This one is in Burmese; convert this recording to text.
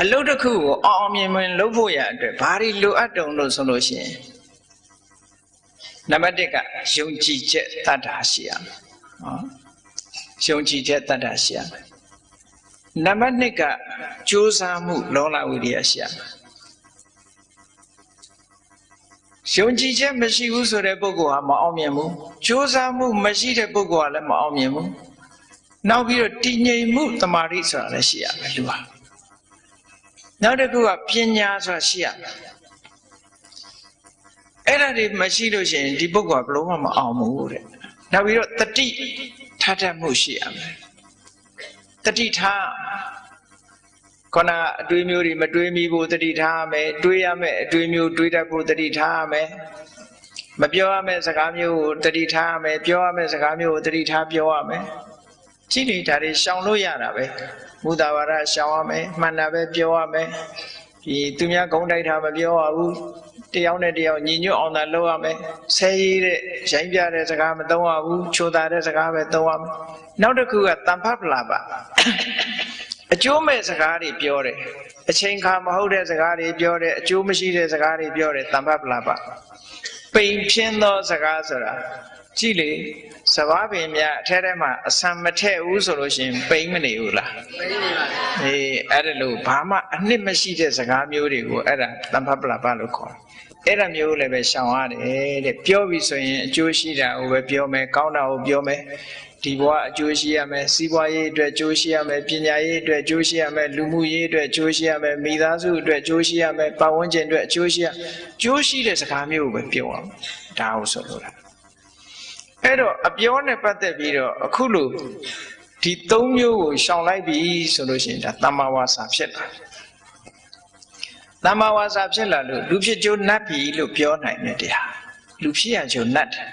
အလုပ်တစ်ခုကိုအောင်အောင်မြင်မြင်လုပ်ဖို့ရအတွက်ဘာတွေလိုအပ်တုံလို့ဆိုလို့ရှိရင်နံပါတ်1ကယုံကြည်ချက်တတ်တာရှိရမယ်နော်ယုံကြည်ချက်တတ်တာရှိရမယ်နံပါတ်2ကကြိုးစားမှုလောလဝိရိယရှိရမယ်ယုံကြည်ချက်မရှိဘူးဆိုတဲ့ပုဂ္ဂိုလ်ဟာမအောင်မြင်ဘူးကြိုးစားမှုမရှိတဲ့ပုဂ္ဂိုလ်ကလည်းမအောင်မြင်ဘူးနောက်ပြီးတော့တည်ငြိမ်မှုတမာတိဆိုတာလည်းရှိရမယ်လူဟာ နောက်တစ်ခုကပညာဆိုတာရှိရမယ်အဲ့ဒါတွေမရှိလို့ရှိရင်ဒီပုဂ္ဂိုလ်ကဘယ်လို့မှမအောင်ဘူးတဲ့နောက်ပြီးတော့တတိထားတတ်မှုရှိရမယ်တတိထားခဏအတွေးမျိုးတွေမတွေးမိဖို့တတိထားရမယ်တွေးရမယ်အတွေးမျိုးတွေးတတ်ဖို့တတိထားရမယ်မပြောရမယ့်စကားမျိုးကိုတတိထားရမယ်ပြောရမယ့်စကားမျိုးကိုတတိထားပြောရမယ် ကြည့်လေဒါတွေရှောင်လို့ရတာပဲမူတာဝါဒရှောင်ရမယ်မှန်တာပဲပြောရမယ်ဒီသူများဂုံးတိုက်တာမပြောရဘူးတယောက်နဲ့တယောက်ညီညွတ်အောင်သာလုပ်ရမယ်ဆဲရည်တဲ့ရိုင်းပြတဲ့စကားမသုံးရဘူးချိုတာတဲ့စကားပဲသုံးရမယ်နောက်တစ်ခုကတန်ဖတ်ပလာပါအကျိုးမဲ့စကားတွေပြောတယ်အချိန်ခါမဟုတ်တဲ့စကားတွေပြောတယ်အကျိုးမရှိတဲ့စကားတွေပြောတယ်တန်ဖတ်ပလာပါ ပိန်ဖြင်းသောစကားဆိုတာကြည့်လေစဘာပင်များအထက်ထဲမှာအဆံမထည့်ဘူးဆိုလို့ရှိရင်ပိန်မနေဘူးလားအေးအဲ့ဒါလို့ဘာမှအနှစ်မရှိတဲ့စကားမျိုးတွေကိုအဲ့ဒါတန်ဖတ်ပလာပါလို့ခေါ်တယ်အဲ့ဒါမျိုးလည်းပဲရှောင်ရတယ်တဲ့ပြောပြီဆိုရင်အကျိုးရှိတာကိုပဲပြောမယ်ကောင်းတာကိုပြောမယ်ဒီဘဝအကျိုးရှိရမယ်စီးပွားရေးအတွက်အကျိုးရှိရမယ်ပညာရေးအတွက်အကျိုးရှိရမယ်လူမှုရေးအတွက်အကျိုးရှိရမယ်မိသားစုအတွက်အကျိုးရှိရမယ်ပတ်ဝန်းကျင်အတွက်အကျိုးရှိရအကျိုးရှိတဲ့စကားမျိုးကိုပဲပြောအောင်ဒါဟုတ်ဆိုလို့လားအဲ့တော့အပြောနဲ့ပတ်သက်ပြီးတော့အခုလို့ဒီသုံးမျိုးကိုရှောင်လိုက်ပြီဆိုလို့ရှိရင်ဒါတမ္မာဝါစာဖြစ်လာတယ်တမ္မာဝါစာဖြစ်လာလို့လူဖြစ်ကြိုးနတ်ပြီလို့ပြောနိုင်တဲ့တရားလူဖြစ်ရကြိုးနတ်တယ်